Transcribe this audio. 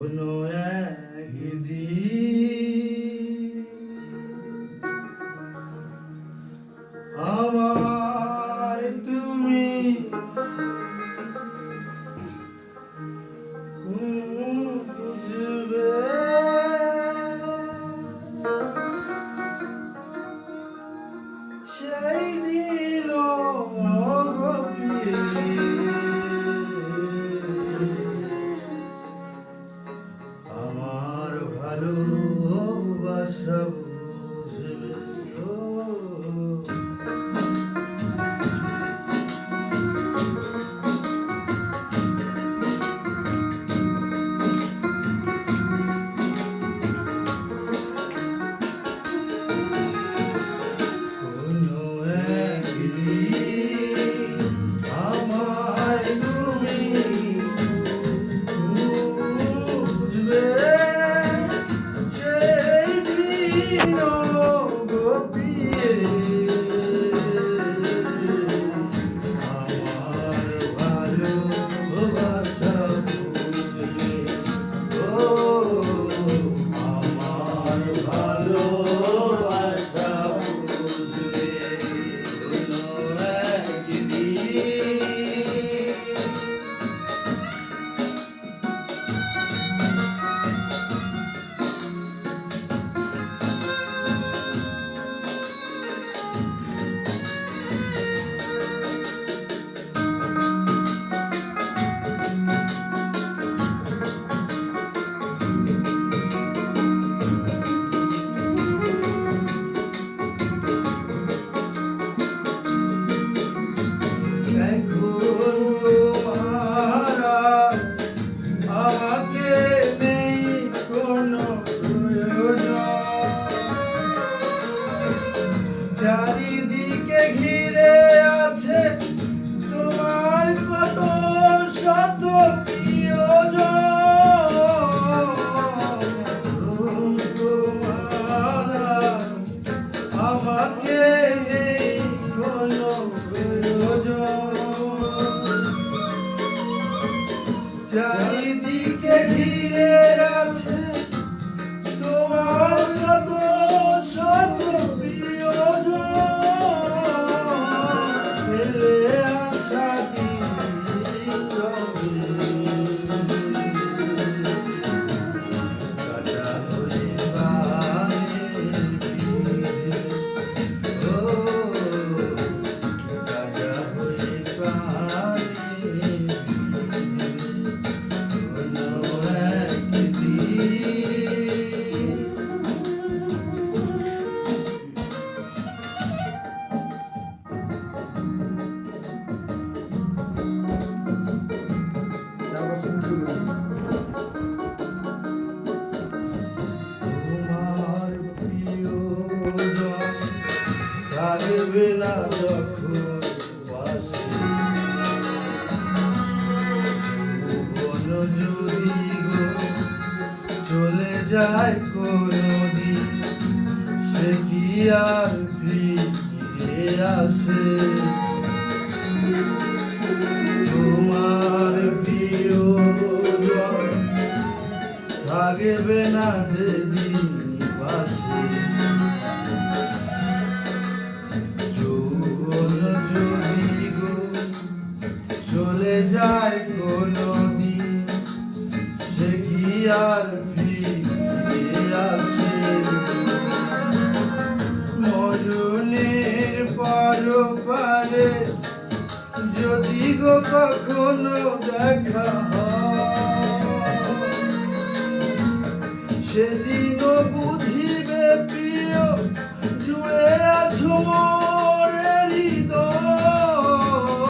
কোনো ভালোবাসা বুঝবে চারিদিকে ঘিরে আছে তোমার কত শত আমাকে কোনো চারিদিকে ঘিরে থাকবে না চলে যায় কোনদিন সে কি আর আসে? তোমার প্রিয়জন থাকবে না যেদিন মরণের পরপারে যদি গো কখনো দেখা সেদিনও বুঝিবে প্রিয় জুয়ে আছো মন।